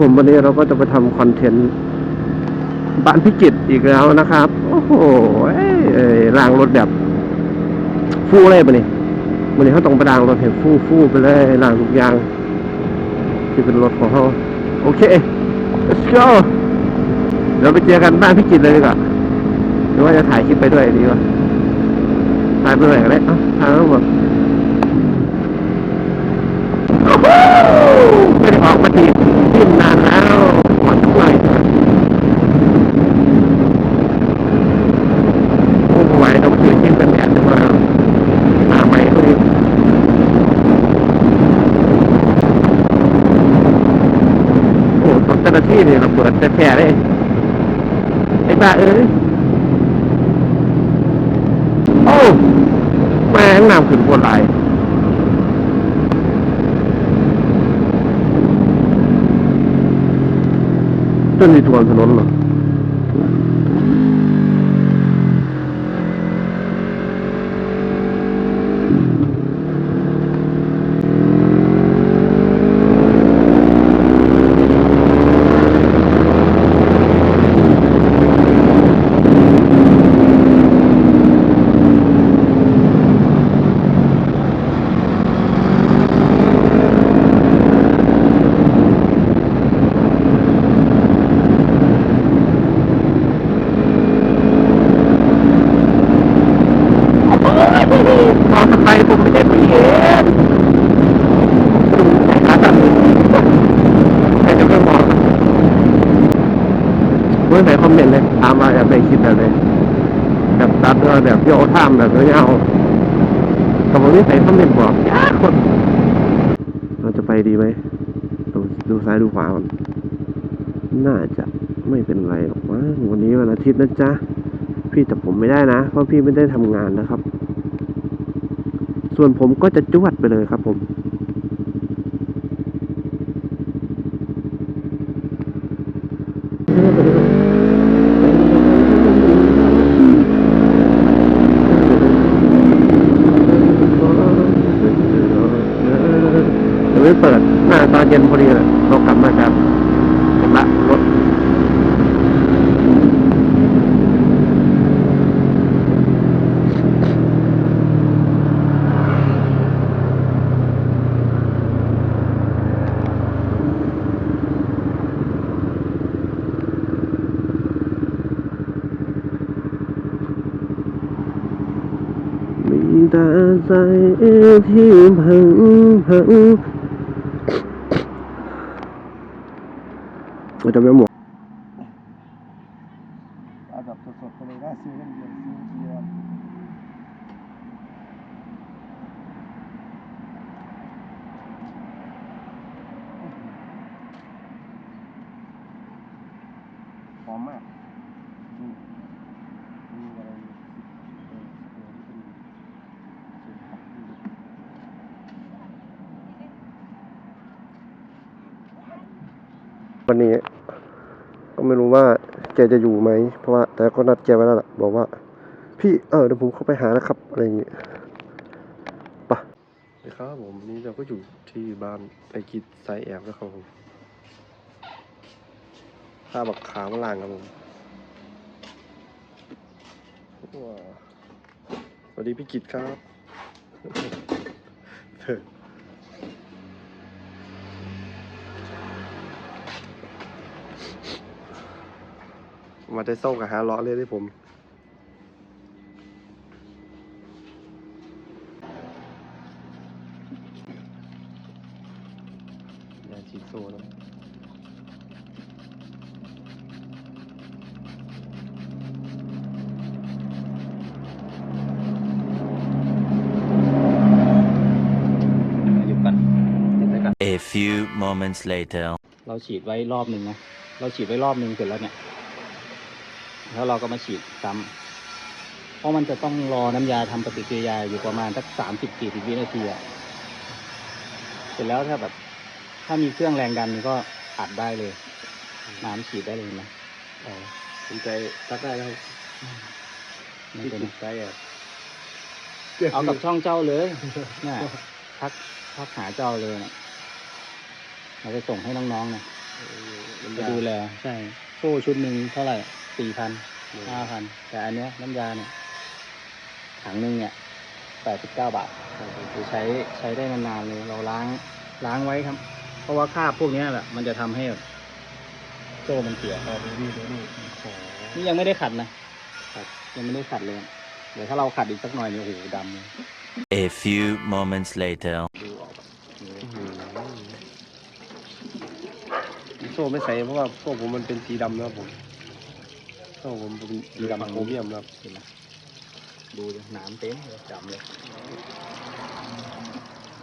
ผมวันนี้เราก็จะไปทำคอนเทนต์บ้านพิจิตอีกแล้วนะครับ โอ้โหเอ้ยเอ้ยล้างรถแบบ ฟู่เลยปะนี่วันนี้เขาต้องไปล้างรถเห็นฟู่ฟู่ไปเลยล้างทุกอย่าง ที่เป็นรถของเขาโอเค let's go เดี๋ยวไปเจอกันบ้านพิจิตเลยดีกว่าหรือว่าจะถ่ายคลิปไปด้วยดีวะถ่ายไปเลยก็ได้เอ้าถ่ายทั้งหมด ไม่ได้ออกมาทีที่นานแล้วหมดทุกวันโอ้ไหวต้องถือที่เป็นแดดมาหาใหม่ก็ดีโอ้ตอนเจ้าหน้าที่เนี่ยเราเปิดแท้ๆเลยไอ้บ้าเอ้ยโอ้ แม่งน้ำขึ้นบนไหลายจนมีทวนถนนเหรอมองทำไมผมไม่ได้ไปเห็นขาสั่นใครจะไม่มองเมื่อไหร่คอมเมนต์ เลยถามว่ไปคิดแบบไหนแบบตัดหรือว่าแบบโยธามแบบไม่เอาแต่ผมไม่ใส่คอมเมนบอกยากคนเราจะไปดีไหมดูดูซ้ายดูขวาก่อนน่าจะไม่เป็นไรหรอกมั้งวันนี้วันอาทิตย์นะจ๊ะพี่แต่ผมไม่ได้นะ เพราะพี่ไม่ได้ทำงานนะครับ ส่วนผมก็จะจวดไปเลยครับผม จะไม่ เปิดหน้าตอนเย็นพอดีเลยเรากลับมาจากชำระรถมีแต่ใจที่พังพัง เราจะไม่หมดเอาแบบสดๆไปเลยนะซื้อกันเดียวซื้อเดียวหอมมากนี่มีอะไรเออเออที่เป็นสูตรผักที่ วันนี้ ก็ไม่รู้ว่าแกจะอยู่ไหม เพราะว่า แต่ก็นัดแกไว้แล้วล่ะ บอกว่า พี่เออเดี๋ยวผมเข้าไปหานะครับ อะไรอย่างเงี้ยปะครับผมนี่เราก็อยู่ที่บ้านไอกิดไซแอบนะครับผมข้าบักขามล่างครับผมสวัสดีพี่กิตครับ เธอ มาได้ส่งกับหาเลาะเลยที่ผมยาฉีดโซ่แล้วหยุดก่อนหยุดไว้ก่อน A few moments later. เราฉีดไว้รอบหนึ่งนะ เราฉีดไว้รอบหนึ่งเสร็จแล้วเนี่ย แล้วเราก็มาฉีดซ้ำเพราะมันจะต้องรอน้ำยาทำปฏิกิริยาอยู่ประมาณสักสามสิบกี่สิบวินาทีอะเสร็จแล้วถ้าแบบ ถ้ามีเครื่องแรงดันก็อัดได้เลยน้ำฉีดได้เลยนะอ๋อสนใจทักได้แล้วไม่ที่เป็นติดใจอะเอากับช่องเจ้าเลยน่ะทักทักหาเจ้าเลยนะเราจะส่งให้น้องๆนะอน้ำไปยาดูแล ใช่โซ่ชุดหนึ่งเท่าไหร่ สี่พันห้าพันแต่อันเนี้ยน้ำยาเนี่ยถังหนึ่งเนี่ยแปดสิบเก้าบาทคือใช้ใช้ได้นานๆเลย เราล้างล้างไว้ครับ เพราะว่าคราบพวกเนี้ยแหละมันจะทำให้แบบโซ่มันเสียอ๋อดูนี่ดูนี่โอ้โหนี่ยังไม่ได้ขัดนะขัดยังไม่ได้ขัดเลย เดี๋ยวถ้าเราขัดอีกสักหน่อยเนี่ยโอ้โหดำเลย A few moments later. ดูออกแบบนี้อื้อหือโซ่ไม่ใส่เพราะว่าพวกผมมันเป็นสีดำนะครับผม โซ่ผมเป็นสีดำโครเมียมนะครับเห็นไหมดูดิหนามเต็มเลยดำเลย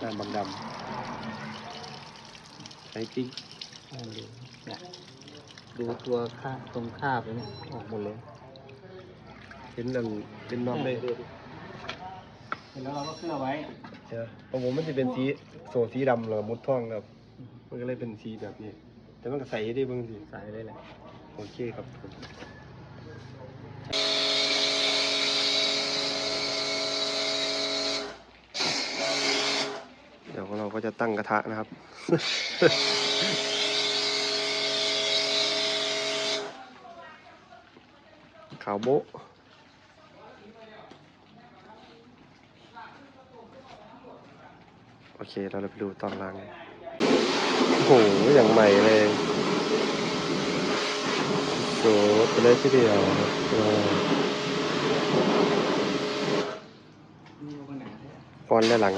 ด้านบางดำใช้ติ๊กลองดูเนี่ยดูตัวค่าบตรงคราบเลยเนี่ยออกหมดเลยเห็นนั่นเป็นน็อตเลยดูดิเห็นแล้วเราก็ขึ้นเอาไว้ใช่ไหมของผมมันจะเป็นสีโซ่สีดำแล้วก็มุดท่องครับมันก็เลยเป็นสีแบบนี้ แต่มันก็ใส่ได้เบางทีใส่ได้เลยโอเคครับผม ดี๋ยวเราก็จะตั้งกระทะนะครับ ขาวโบโอเค เราไปดูตอนล้างโอ้โห อย่างใหม่เลยโสดไปเลยทีเดียวครับว้าวก่อนและหลัง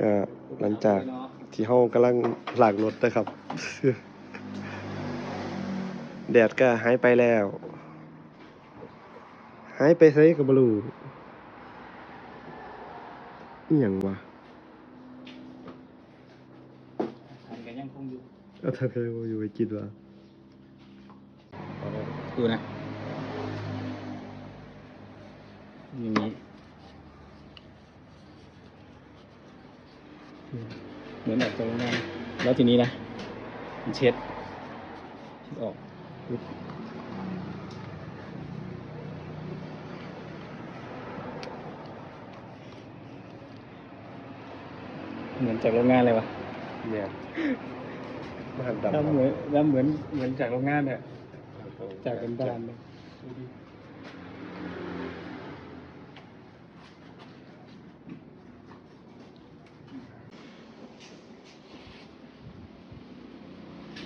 ก็หลัง จากที่ห้องกำลังหลากรถนะครับ แดดก็หายไปแล้ว หายไปไสกับบลูนี่อหย่างวะทันกันยังคงอยู่เอาถ้าเคยอยู่ไปกินวะดูนะอย่างนี้ เหมือนแบบตรงนั้นแล้วทีนี้นะมันเช็ดเช็ดออกปึ๊บเหมือนจากโรงงานเลยวะเนี่ยมาหันดำแล้วเหมือนแล้วเหมือนเหมือนจากโรงงานเนี่ยจากเป็นบ้านเลย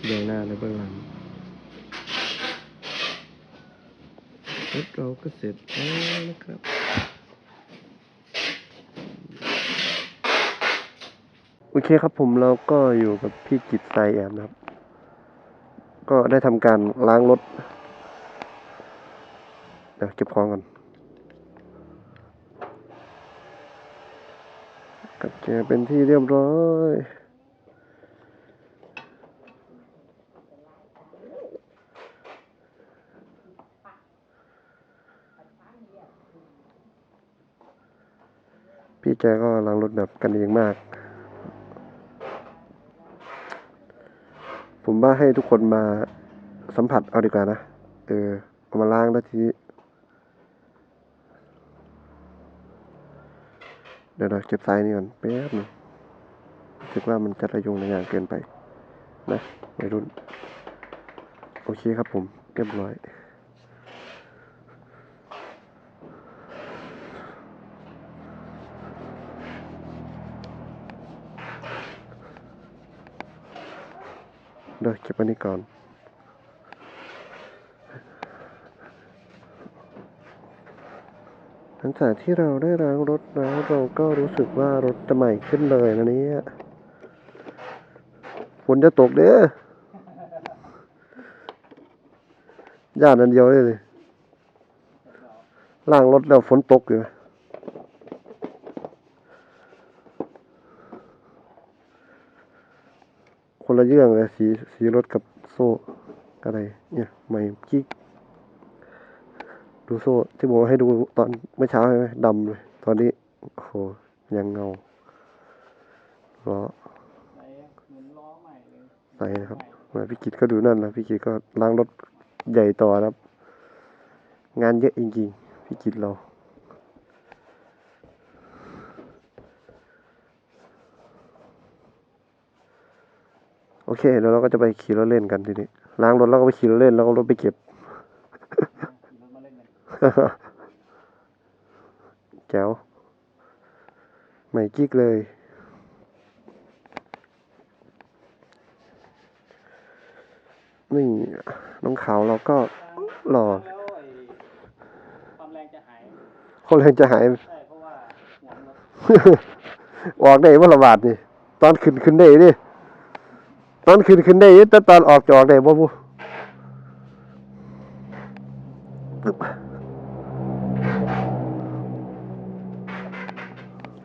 เบื้องหน้าและเบื้องหลังรถเราก็เสร็จแล้วนะครับ โอเคครับผมเราก็อยู่กับพี่กิตไซแอมนะครับ ก็ได้ทำการล้างรถ เดี๋ยวเก็บของก่อนกัดแกเป็นที่เรียบร้อย แกก็ล้างรถแบบกันเองมาก ผมว่าให้ทุกคนมาสัมผัสเอาดีกว่านะ เออเอามาล้างแล้วทีเดี๋ยวเราเก็บสายนี่ก่อนแป๊บหนึงรู้สึกว่ามันจะระยงระยางเกินไป นะวัยรุ่น โอเคครับผมเรียบร้อย เดี๋ยวเก็บอันนี้ก่อนหลังจากที่เราได้ล้างรถแล้วเราก็รู้สึกว่ารถจะใหม่ขึ้นเลยนะนี่ยฝนจะตกเด้อย่านอันเดียวเลยเลยล้างรถแล้วฝนตกอยู่นะ คนละเรื่องเลยสีสีรถกับโซ่อะไร เนี่ยใหม่กิ๊กดูโซ่ที่ผมให้ดูตอนเมื่อเช้าใช่ไหมดำเลย ตอนนี้โอ้โหยังเงาล้อใส่เหมือนล้อใหม่เลยใส่นะครับมาพี่กิตก็ดูนั่นนะพี่กิตก็ล้างรถใหญ่ต่อนะครับ งานเยอะจริงๆพี่กิตเรา เคเดี๋ยวเราก็จะไปขี่รถเล่นกันทีนี้ล้างรถแล้วก็ไปขี่รถเล่นแล้วก็รถไปเก็บแจ๋วใหม่กิ๊กเลย นี่น้องขาวเราก็หล่อแล้วไอ้ความแรงจะหายคนแรงจะหายใช่เพราะว่าหัวรถออกได้ว่าระบาดนี่ ตอนขึ้นขึ้นได้ดิ ตอนขึ้นขึ้นได้แต่ตอนออกจอกได้บ่บุ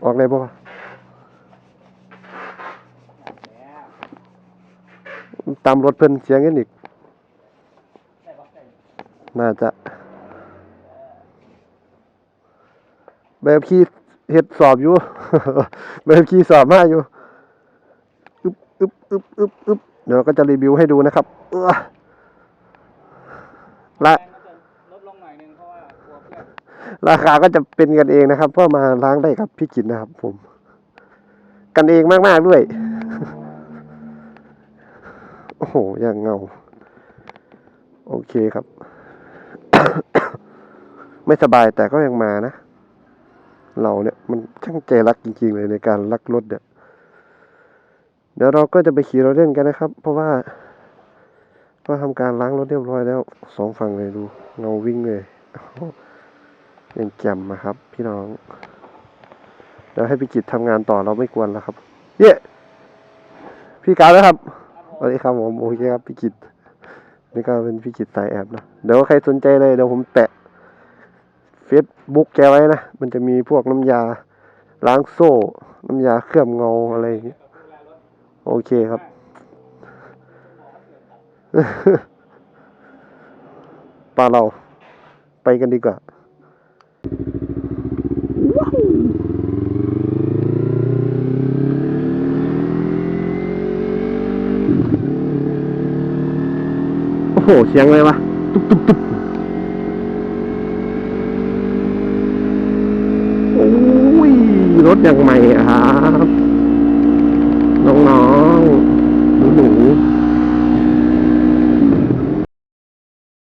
ออกได้บ่ตามรถเพิ่นเสียงกันอีก น่าจะแบบขี่เฮ็ดสอบอยู่ แบบขี่สอบมาอยู่ อึบอึบอึบอึบเดี๋ยวก็จะรีวิวให้ดูนะครับเออละแรงมันจะลดลงหน่อยนึงเพราะว่ากลัวเพื่อนราคาก็จะเป็นกันเองนะครับ เพราะมาล้างได้กับพี่กินนะครับ ผม กันเองมากๆด้วย โอ้โหอย่างเงา โอเคครับ ไม่สบายแต่ก็ยังมานะ เราเนี่ยมันช่างใจรักจริง ๆ เลยในการลักรถเนี่ย เดี๋ยวเราก็จะไปขี่รถเล่นกันนะครับ เพราะว่าก็ทำการล้างรถเรียบร้อยแล้วสองฝั่งเลยดูเงาวิ่งเลยยังแจ่มนะครับ พี่น้องเดี๋ยวให้พี่กิจทำงานต่อเราไม่กวนแล้วครับ เย้พี่กาวแล้วครับสวัสดีครับผมโอเคครับพี่กิตนี่ก็เป็นพี่กิตสายแอบนะเดี๋ยวใครสนใจเลยเดี๋ยวผมแปะเฟซบุ๊กแกไว้นะ มันจะมีพวกน้ำยาล้างโซ่ น้ำยาเคลือบเงาอะไรอย่างเงี้ย โอเคครับ ปลาเราไปกันดีกว่าโอ้โห เสียงเลยวะตุ๊บตุ๊บตุ๊บโอ้ย รถอย่างใหม่ครับ